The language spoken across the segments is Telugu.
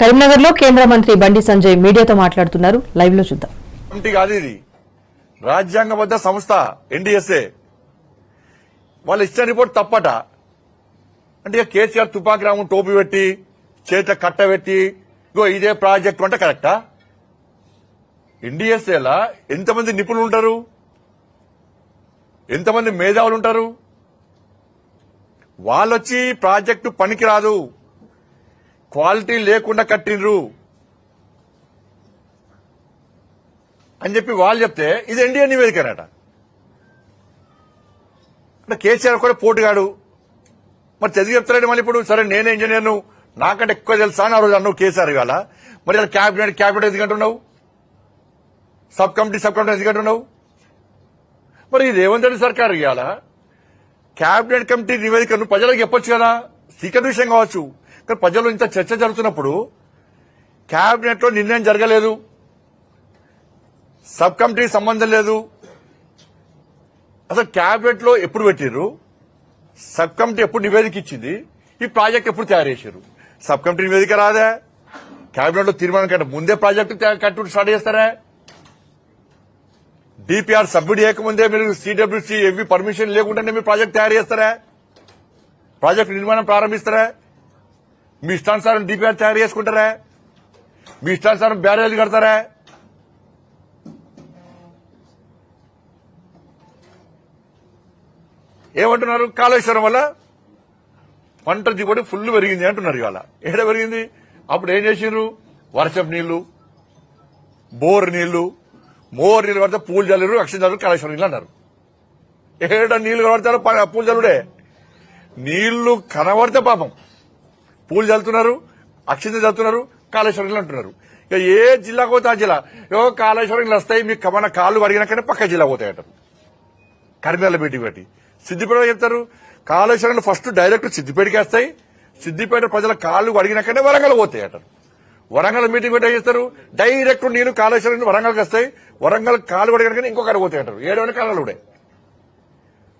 కరీంనగర్లో కేంద్ర మంత్రి బండి సంజయ్ మీడియాతో మాట్లాడుతున్నారు. లైవ్లో చూద్దాం. కమిటీ కాదు ఇది. రాజ్యాంగబద్ధ సంస్థ ఎన్డీఎస్ఏ. వాళ్ళు ఇచ్చిన రిపోర్ట్ తప్పట. అంటే కేసీఆర్ కేసీఆర్ రాము టోపీ పెట్టి చేత కట్ట పెట్టి ఇగో ఇదే ప్రాజెక్టు అంటే కరెక్టా? ఎన్డీఎస్ఏలా ఎంతమంది నిపుణులు ఉంటారు? ఎంతమంది మేధావులు ఉంటారు? వాళ్ళొచ్చి ప్రాజెక్టు పనికిరాదు. క్వాలిటీ లేకుండా కట్టిండ్రు. అని చెప్పి వాళ్ళు చెప్తే ఇది ఎన్డీఏ నివేదికనట. అంటే కేసీఆర్ కూడా పోటుగాడు. మరి చదివి చెప్తాడు మళ్ళీ ఇప్పుడు సరే నేనే ఇంజనీర్ను నాకంటే ఎక్కువ తెలుసా అని ఆ రోజు అన్నావు కేసీఆర్ ఇవాళ. మరి అలా క్యాబినెట్ క్యాబినెట్ ఎందుకంటున్నావు? సబ్ కమిటీ సబ్ కమిటీ ఎందుకంటున్నావు? మరి ఇది రేవంత్ రెడ్డి సర్కార్ ఇవాళ. క్యాబినెట్ కమిటీ నివేదికను ప్రజలకు చెప్పొచ్చు కదా? సీక్రెట్ విషయం కావచ్చు. కానీ ప్రజలు ఇంత చర్చ జరుగుతున్నప్పుడు క్యాబినెట్లో నిర్ణయం జరగలేదు. సబ్ కమిటీ సంబంధం లేదు. అసలు క్యాబినెట్లో ఎప్పుడు పెట్టిర్రు? సబ్ కమిటీ ఎప్పుడు నివేదిక ఇచ్చింది? ఈ ప్రాజెక్ట్ ఎప్పుడు తయారు చేశారు సబ్ కమిటీ నివేదిక రాదా? క్యాబినెట్లో తీర్మానం కంటే ముందే ప్రాజెక్టు తయా- స్టార్ట్ చేస్తారా? డిపిఆర్ సబ్మిట్ చేయకముందే మీరు సిడబ్ల్యూసి ఎవి పర్మిషన్ లేకుండానే మీరు ప్రాజెక్ట్ తయారు చేస్తారా? ప్రాజెక్ట్ నిర్మాణం ప్రారంభిస్తారా? మీ ఇష్టానుసారం డిపిఆర్ తయారు చేసుకుంటారా? మీ ఇష్టానుసారం బ్యారేజ్ కడతారా? ఏమంటున్నారు? కాళేశ్వరం వల్ల పంట దిగుబడి ఫుల్ పెరిగింది అంటున్నారు ఇవాళ. ఏడ పెరిగింది? అప్పుడు ఏం చేసిండ్రు? వర్షపు నీళ్ళు బోర్ నీళ్ళు మోర్ నీళ్ళు పడితే పూలు జల్లురు అక్షం జల్లురు కాళేశ్వరం నీళ్ళు అన్నారు. ఏడ నీళ్ళు కనబడతారు ప- పూలు జల్లుడే నీళ్ళు కనబడితే పాపం. పూలు చల్లుతున్నారు అక్షింత చల్లుతున్నారు కాళేశ్వరం అంటున్నారు. ఇక ఏ జిల్లాకు పోతే ఆ జిల్లా. ఏవో కాళేశ్వరం వస్తాయి మీకు మన కాళ్ళు అడిగినాకనే పక్క జిల్లా పోతాయి అంటారు. కరీంనగర్ మీటింగ్ పెట్టి. సిద్దిపేట చెప్తారు కాళేశ్వరం ఫస్ట్ డైరెక్ట్ సిద్దిపేటకి వస్తాయి సిద్దిపేట ప్రజల కాళ్ళు అడిగినాకనే వరంగల్ పోతాయి అంటారు. వరంగల్ మీటింగ్ పెట్టి చేస్తారు? డైరెక్ట్ నీళ్ళు కాళేశ్వరం వరంగల్కి వస్తాయి వరంగల్ కాలు అడిగినాకనే ఇంకొకరు పోతాయి అంటారు. ఏడవని కాలాలు కూడా.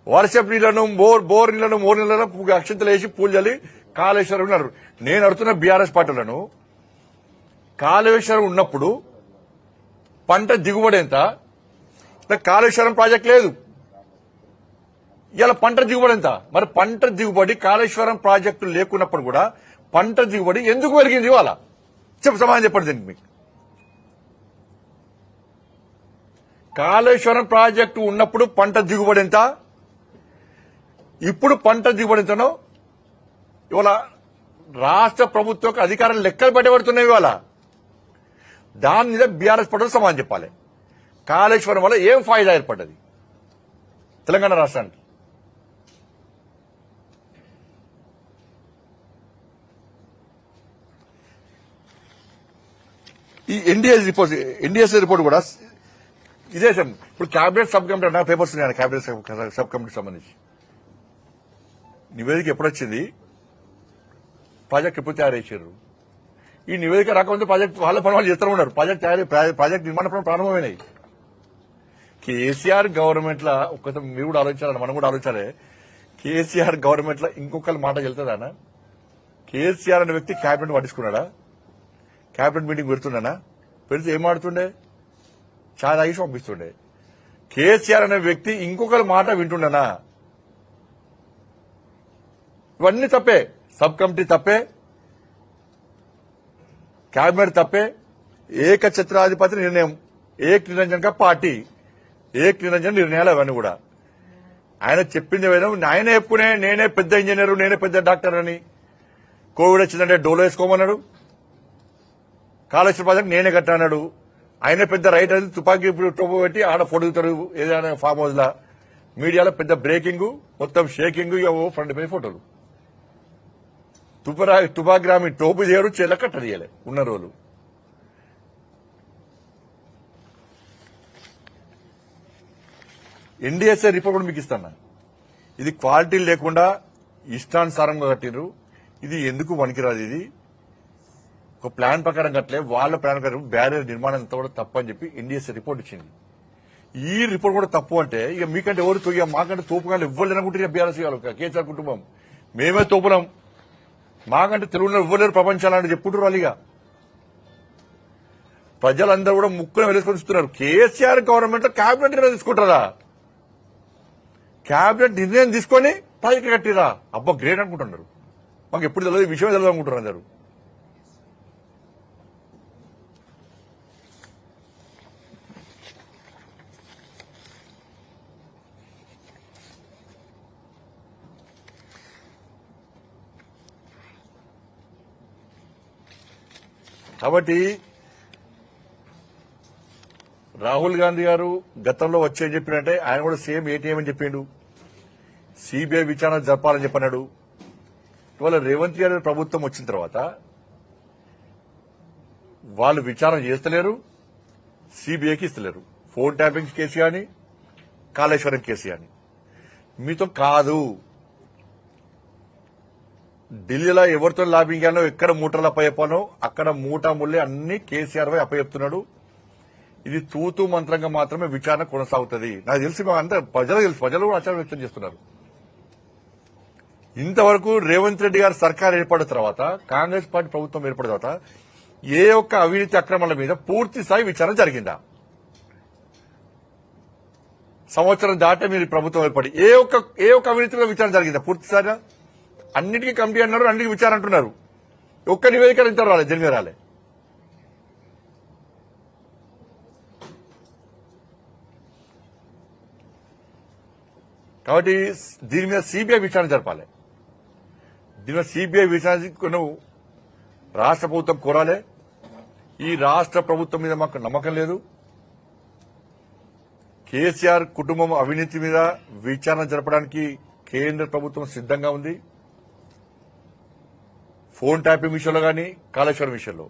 వర్షపు నీళ్ళను బోర్ బోర్ నీళ్ళను మోర్ నీళ్ళను అక్షంతలు వేసి పూజలు చల్లి కాళేశ్వరం ఉన్నారు. నేను అడుగుతున్న బీఆర్ఎస్ పార్టీలను కాళేశ్వరం ఉన్నప్పుడు పంట దిగుబడి ఎంత? కాళేశ్వరం ప్రాజెక్ట్ లేదు. ఇలా పంట దిగుబడి ఎంత? మరి పంట దిగుబడి కాళేశ్వరం ప్రాజెక్టు లేకున్నప్పుడు కూడా పంట దిగుబడి ఎందుకు పెరిగింది ఇవాళ? చెప్పు సమాధానం చెప్పండి దీనికి మీకు. కాళేశ్వరం ప్రాజెక్టు ఉన్నప్పుడు పంట దిగుబడి ఎంత? ఇప్పుడు పంట దిగుబడి ఇవాళ రాష్ట్ర ప్రభుత్వం అధికారం లెక్కలు పెట్టబడుతున్నాయి ఇవాళ. దాని మీద బీఆర్ఎస్ పడడం సమానం చెప్పాలి. కాళేశ్వరం వల్ల ఏం ఫాయిదా ఏర్పడ్డది? తెలంగాణ రాష్ట్రానికి. ఈ ఎన్డీఎస్ రిపోర్ట్ ఎన్డీఎస్ రిపోర్ట్ కూడా ఇదే సార్ ఇప్పుడు క్యాబినెట్ సబ్ కమిటీ అన్న పేపర్స్ ఉన్నాయి క్యాబినెట్ సబ్- సబ్ కమిటీకి సంబంధించి. నివేదిక ఎప్పుడొచ్చింది? ప్రాజెక్ట్ ఎప్పుడు తయారు చేశారు ఈ నివేదిక రాకముందు ప్రాజెక్ట్ వాళ్ళ పని వాళ్ళు చేస్తూ ఉన్నారు. ప్రాజెక్ట్ తయారీ ప్రాజెక్ట్ నిర్మాణ పనులు ప్రారంభమైనాయి. కేసీఆర్ గవర్నమెంట్ లా ఒక్కసారి మీరు కూడా ఆలోచించాలని మనం కూడా ఆలోచించాలి. కేసీఆర్ గవర్నమెంట్లో ఇంకొకరి మాట చెల్తుందానా కేసీఆర్ అనే వ్యక్తి క్యాబినెట్ పట్టించుకున్నాడా? క్యాబినెట్ మీటింగ్ పెడుతున్నానా పెడితే ఏం ఆడుతుండే చాలా తాగి పంపిస్తుండే. కేసీఆర్ అనే వ్యక్తి ఇంకొకరి మాట వింటుండనా? ఇవన్నీ తప్పే. సబ్ కమిటీ తప్పే. క్యాబినెట్ తప్పే. ఏక ఛత్రాధిపతి నిర్ణయం. ఏక్ నిరంజన్ పార్టీ. ఏక్ నిరంజన్ నిర్ణయాలు అవన్నీ కూడా. ఆయన చెప్పింది విధం ఆయన చెప్పుకునే నేనే పెద్ద ఇంజనీర్ నేనే పెద్ద డాక్టర్ అని. కోవిడ్ వచ్చిందంటే డోలో వేసుకోమన్నాడు. కాళేశ్వర ప్రాజెక్ట్ నేనే కట్టాడు ఆయనే పెద్ద రైట్ అది తుపాకీ ఇప్పుడు పెట్టి ఆడ పొడుగుతాడు ఏదైనా ఫామ్ హౌస్ లా మీడియాలో పెద్ద బ్రేకింగ్ మొత్తం షేకింగ్ ఫ్రంట్ పై ఫోటోలు తుపరా తుపాగ్రామి టోపు చేయడు చెల్ల కట్టడియలే ఉన్న రోజు ఎన్డీఎస్ఏ రిపోర్ట్ కూడా మీకు ఇస్తాను. ఇది క్వాలిటీ లేకుండా ఇష్టానుసారంగా కట్టినరు ఇది ఎందుకు వణికిరాదు ఇది? ఒక ప్లాన్ ప్రకారం కట్టలే వాళ్ళ ప్లాన్ ప్రకారం బ్యారియర్ నిర్మాణం అంతా కూడా తప్పు అని చెప్పి ఎన్డీఎస్ఏ రిపోర్ట్ ఇచ్చింది. ఈ రిపోర్ట్ కూడా తప్పు అంటే ఇక మీకంటే ఎవరు మాకంటే తోపుగా ఇవ్వలేనుకుంటే బీఆర్ఎస్ వాళ్ళు కేసీఆర్ కుటుంబం. మేమే తోపునాం మాకంటే తెలుగులో ఇవ్వలేరు ప్రపంచాలని చెప్పుకుంటారు వాళ్ళిగా ప్రజలందరూ కూడా ముక్కును వెలుసుకొని కేసీఆర్ గవర్నమెంట్లో కేబినెట్ నిర్ణయం తీసుకుంటారా? కేబినెట్ నిర్ణయం తీసుకొని పైకి కట్టిరా? అబ్బా గ్రేట్ అనుకుంటున్నారు. మాకు ఎప్పుడు తెలియదు విషయం తెలియదు అనుకుంటున్నారు అందరు. కాబట్టి రాహుల్ గాంధీ గారు గతంలో వచ్చే చెప్పినట్టే ఆయన కూడా సేమ్ ఏటీఎం అని చెప్పిండు. సిబిఐ విచారణ జరపాలని చెప్పన్నాడు. ఇవాళ రేవంత్ గారి ప్రభుత్వం వచ్చిన తర్వాత వాళ్ళు విచారణ చేస్తలేరు సిబిఐకి ఇస్తలేరు. ఫోన్ ట్యాపింగ్ కేసు కానీ కాళేశ్వరం కేసు కానీ. మీతో కాదు. ఢిల్లీలో ఎవరితో లాభించానో ఎక్కడ మూటలు అప్పచెప్పానో అక్కడ మూటా ముళ్ళి అన్ని కేసీఆర్ పై అప్పచెప్తున్నాడు ఇది తూతూ మంత్రంగా మాత్రమే విచారణ కొనసాగుతుంది. నాకు తెలిసి అందరూ ప్రజలు తెలుసు ప్రజలు కూడా ఆచారం వ్యక్తం చేస్తున్నారు. ఇంతవరకు రేవంత్ రెడ్డి గారి సర్కార్ ఏర్పడిన తర్వాత కాంగ్రెస్ పార్టీ ప్రభుత్వం ఏర్పడిన తర్వాత ఏ ఒక్క అవినీతి అక్రమాల మీద పూర్తి స్థాయి విచారణ జరిగిందా? సంవత్సరం దాటే మీరు ప్రభుత్వం ఏర్పడి ఏ ఒక్క ఏ ఒక్క అవినీతిలో విచారణ జరిగిందా పూర్తి స్థాయిగా అన్నిటికీ కమిటీ అన్నారు అన్నిటికీ విచారణ అంటున్నారు. ఒక్క నివేదిక ఇంత రాలే దీని రాలే. కాబట్టి దీని మీద సిబిఐ విచారణ జరపాలి. దీని మీద సిబిఐ విచారణ రాష్ట్ర ప్రభుత్వం కోరాలి. ఈ రాష్ట్ర ప్రభుత్వం మీద మాకు నమ్మకం లేదు. కేసీఆర్ కుటుంబం అవినీతి మీద విచారణ జరపడానికి కేంద్ర ప్రభుత్వం సిద్ధంగా ఉంది. ఫోన్ ట్యాపింగ్ విషయంలో కానీ కాళేశ్వరం విషయంలో.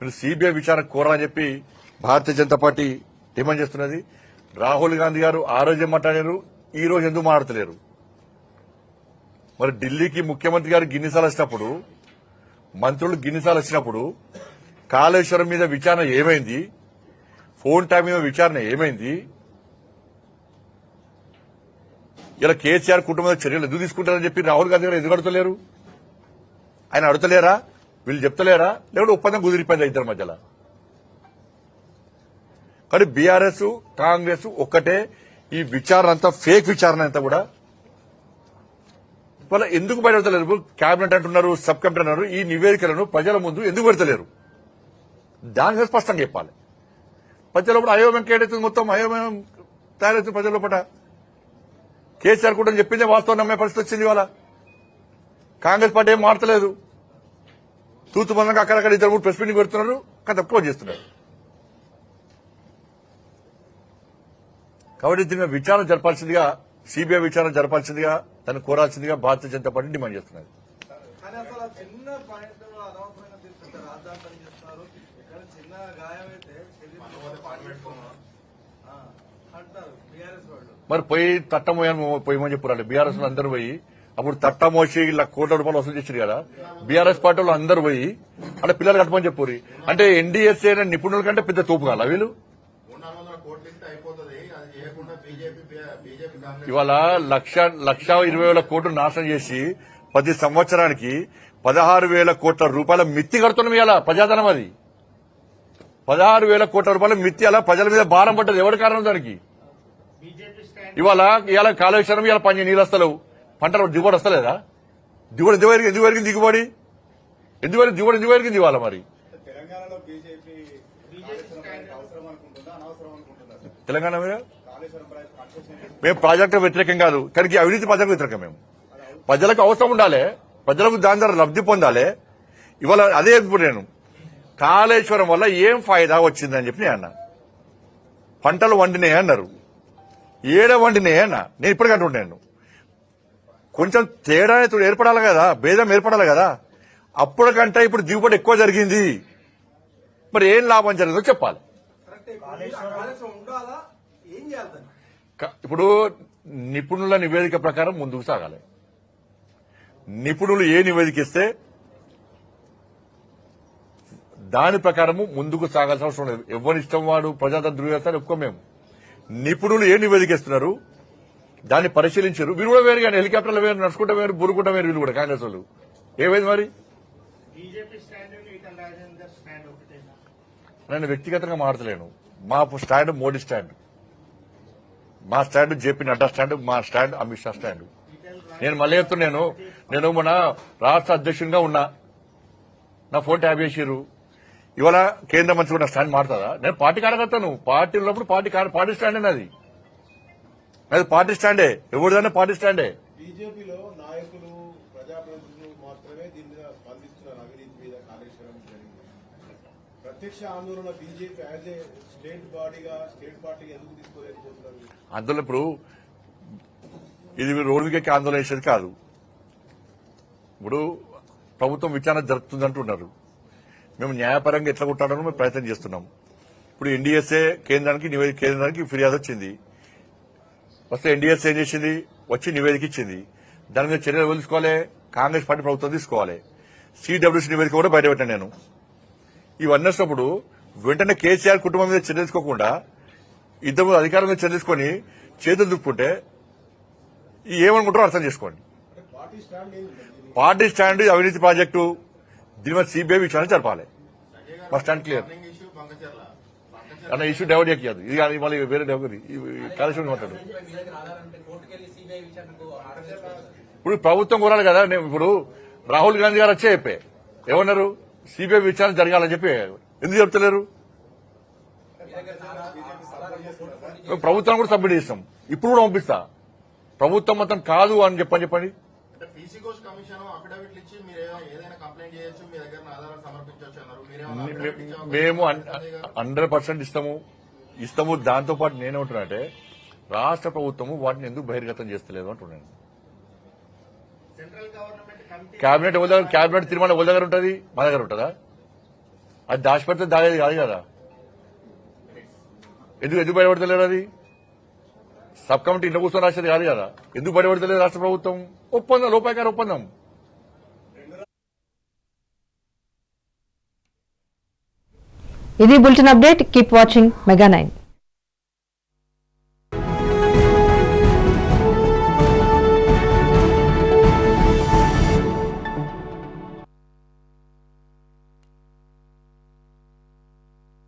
మీరు సిబిఐ విచారణ కోరాలని చెప్పి భారతీయ జనతా పార్టీ డిమాండ్ చేస్తున్నది. రాహుల్ గాంధీ గారు ఆ రోజు మాట్లాడారు ఈ రోజు ఎందుకు మాట్లాడలేరు మరి ఢిల్లీకి ముఖ్యమంత్రి గారు గిన్నిసాలు వచ్చినప్పుడు మంత్రులు గిన్నిసాలు వచ్చినప్పుడు కాళేశ్వరం మీద విచారణ ఏమైంది? ఫోన్ ట్యాప్ మీద విచారణ ఏమైంది? ఇలా కేసీఆర్ కుటుంబం చర్యలు ఎందుకు తీసుకుంటారని చెప్పి రాహుల్ గాంధీ గారు ఎందుకు ఆయన అడుగుతలేరా వీళ్ళు చెప్తలేరా? లేకుంటే ఒప్పందం కుదిరిపోయింది ఇద్దరి మధ్యలో. కానీ బీఆర్ఎస్ కాంగ్రెస్ ఒక్కటే ఈ విచారణ అంతా ఫేక్ విచారణ అంతా కూడా. వాళ్ళ ఎందుకు బయటపెడతలేరు కేబినెట్ అంటున్నారు సబ్ కమిటీ అన్నారు ఈ నివేదికలను ప్రజల ముందు ఎందుకు పెడతలేరు? దానికి స్పష్టంగా చెప్పాలి. ప్రజల లోపల అయోమయం కేటవుతుంది మొత్తం అయోమయం తయారవుతుంది ప్రజల లోపల. కేసీఆర్ కూడా చెప్పిందే వాస్తవం నమ్మే పరిస్థితి వచ్చింది ఇవాళ. కాంగ్రెస్ పార్టీ ఏం మారతలేదు. తూతు మందంగా అక్కడక్కడ ఇద్దరు మూడు ప్రెస్ మీటింగ్ పెడుతున్నారు. కథ క్లోజ్ చేస్తున్నారు. కాబట్టి దీని మీద విచారణ జరపాల్సిందిగా సిబిఐ విచారణ జరపాల్సిందిగా దాన్ని కోరాల్సిందిగా భారతీయ జనతా పార్టీ డిమాండ్ కానీ చేస్తున్నారు. మరి పోయి తట్టమోయాను పోయమని చెప్పారు బీఆర్ఎస్లో అందరూ పోయి అప్పుడు తట్టమోసి ఇలా కోట్ల రూపాయలు వసూలు చేశారు కదా. బీఆర్ఎస్ పార్టీ వాళ్ళు అందరూ పోయి అంటే పిల్లలు కట్టమని చెప్పారు. అంటే ఎన్డీఎస్ఏ నిపుణుల కంటే పెద్ద తోపు కాల వీళ్ళు? ఇవాళ లక్ష లక్ష ఇరవై వేల కోట్లు నాశనం చేసి పది సంవత్సరానికి పదహారు వేల కోట్ల రూపాయల మిత్తి కడుతున్నాం ఇవాళ ప్రజాధనం అది. పదహారు వేల కోట్ల రూపాయల మిత్తి అలా ప్రజల మీద భారం పడ్డది. ఎవరి కారణం దానికి? ఇవాళ ఇవాళ కాళేశ్వరం ఇవాళ పని నీళ్ళు వస్తలేవు. పంటలు దిగుబడి వస్తలేదా? దిగుబడి ఎందుకు పెరిగింది? దిగుబడి? ఎందుకు దిగుబడి? ఎందుకు ఇవాళ మరి? తెలంగాణ మీద? మేము ప్రాజెక్టు వ్యతిరేకం కాదు. కానీ అవినీతి ప్రజలకు వ్యతిరేకం మేము. ప్రజలకు అవసరం ఉండాలి. ప్రజలకు దాని ద్వారా లబ్ధి పొందాలి. ఇవాళ అదే ఇప్పుడు నేను. కాళేశ్వరం వల్ల ఏం ఫాయిదా వచ్చిందని చెప్పి నేను అన్నా. పంటలు వండినాయి అన్నారు. ఏడ వండినాయి అన్న? నేను ఇప్పటికీ అంటున్నాను కొంచెం తేడా ఇప్పుడు ఏర్పడాలి కదా భేదం ఏర్పడాలి కదా. అప్పటికంటే ఇప్పుడు దిగుబడి ఎక్కువ జరిగింది. మరి ఏం లాభం జరిగిందో చెప్పాలి. ఇప్పుడు నిపుణుల నివేదిక ప్రకారం ముందుకు సాగాలి. నిపుణులు ఏ నివేదిక ఇస్తే దాని ప్రకారము ముందుకు సాగాల్సిన అవసరం లేదు. ఎవరిష్టం వాడు ప్రజాతంత్ర ధృవీకరణ ఎక్కువ మేము. నిపుణులు ఏ నివేదిక ఇస్తున్నారు? దాన్ని పరిశీలించారు. వీరు కూడా వేరు కానీ హెలికాప్టర్లు వేరు నడుచుకుంటా వేరు బురుకుంటా వేరు వీళ్ళు కూడా కాంగ్రెస్ వాళ్ళు. ఏమైంది మరి? నేను వ్యక్తిగతంగా మాట్లాడలేను. మా స్టాండ్ మోడీ స్టాండ్. మా స్టాండ్ జేపీ నడ్డా స్టాండ్ మా స్టాండ్ అమిత్ షా స్టాండ్. నేను మళ్ళీ చెప్తున్నాను నేను మన రాష్ట్ర అధ్యక్షునిగా ఉన్నా. నా ఫోన్ ట్యాప్ చేసిర్రు. ఇవాళ కేంద్ర మంత్రి కూడా స్టాండ్ మారుతుందా నేను పార్టీ కార్యకర్తను. పార్టీ ఉన్నప్పుడు పార్టీ పార్టీ స్టాండ్ అది? అది పార్టీ స్టాండే. ఎవరిదన్నా పార్టీ స్టాండే. బీజేపీలో నాయకులు ప్రజాప్రతినిధులు మాత్రమే దీని మీద స్పందిస్తున్నారు. అవినీతి మీద కాళేశ్వరం జరిగింది. ప్రత్యక్ష ఆందోళన బీజేపీ యాజ్ ఏ స్టేట్ బాడీగా స్టేట్ పార్టీగా ఎందుకు తీసుకోలేకపోతున్నారు? అందులో ఇప్పుడు ఇది రోడ్డుకి ఆందోళన చేసేది కాదు. ఇప్పుడు ప్రభుత్వం విచారణ జరుపుతుంది అంటున్నారు మేము న్యాయపరంగా ఎట్లా కొట్టాడని మేము ప్రయత్నం చేస్తున్నాం. ఇప్పుడు ఎన్డీఎస్ఏ కేంద్రానికి నివేదిక కేంద్రానికి ఫిర్యాదు వచ్చింది. వస్తే ఎన్డీఎస్ ఏం చేసింది? వచ్చి నివేదిక ఇచ్చింది. దాని మీద చర్యలు తీసుకోవాలి? కాంగ్రెస్ పార్టీ ప్రభుత్వం తీసుకోవాలి. సిడబ్ల్యూసీ నివేదిక కూడా బయటపెట్టాను నేను. ఇవన్నీ వచ్చినప్పుడు వెంటనే కేసీఆర్ కుటుంబం మీద చర్య తీసుకోకుండా ఇద్దరు అధికారం మీద చర్య తీసుకొని చేతులు దుక్కుంటే ఏమనుకుంటారో అర్థం చేసుకోండి. పార్టీ స్టాండ్ పార్టీ స్టాండ్ అవినీతి ప్రాజెక్టు. దీని మీద సిబిఐ విచారణ జరపాలి. మా స్టాండ్ క్లియర్. అన్న ఇష్యూ డైవర్ట్ చేయదు ఇది కాదు, మళ్ళీ వేరే డైవర్ కాళేశ్వరం మాట్లాడు. ఇప్పుడు ప్రభుత్వం కోరాలి కదా నేను ఇప్పుడు రాహుల్ గాంధీ గారు వచ్చే చెప్పే. ఏమన్నారు? సిబిఐ విచారణ జరగాలని చెప్పి ఎందుకు చెప్తలేరు? ప్రభుత్వం కూడా సబ్మిట్ చేస్తాం. ఇప్పుడు కూడా పంపిస్తా. ప్రభుత్వం మొత్తం కాదు అని చెప్పని చెప్పండి అంటే పీసీ కోచ్ కమిషన్ అఫిడవిట్లు ఇచ్చి మీరు ఏదైనా- ఏదైనా కంప్లైంట్ చేయొచ్చు మీ దగ్గర ఆధారాలు సమర్పించవచ్చు అన్నారు మీరేమైనా affidavit ఇచ్చామా? మేము హండ్రెడ్ పర్సెంట్ ఇస్తాము. ఇస్తాము. దాంతో పాటు నేనేమంటున్నానంటే రాష్ట్ర ప్రభుత్వము వాటిని ఎందుకు బహిర్గతం చేస్తలేదు అంటున్నాను కేబినెట్ ఎవరి దగ్గర కేబినెట్ తీర్మానం ఎవరి దగ్గర ఉంటుంది? మా దగ్గర ఉంటుందా? అది దాచిపెడితే దాగేది కాదు కదా. ఎందుకు ఎందుకు బయటపడతలేరు అది? సబ్ కమిటీ ఇంట్లో కూర్చొని రాసేది కాదు కదా. ఎందుకు బయటపడతలేదు రాష్ట్ర ప్రభుత్వం? ఒప్పందం. లోపాయకార ఒప్పందం. ఇది bulletin update. Keep watching Mega nine.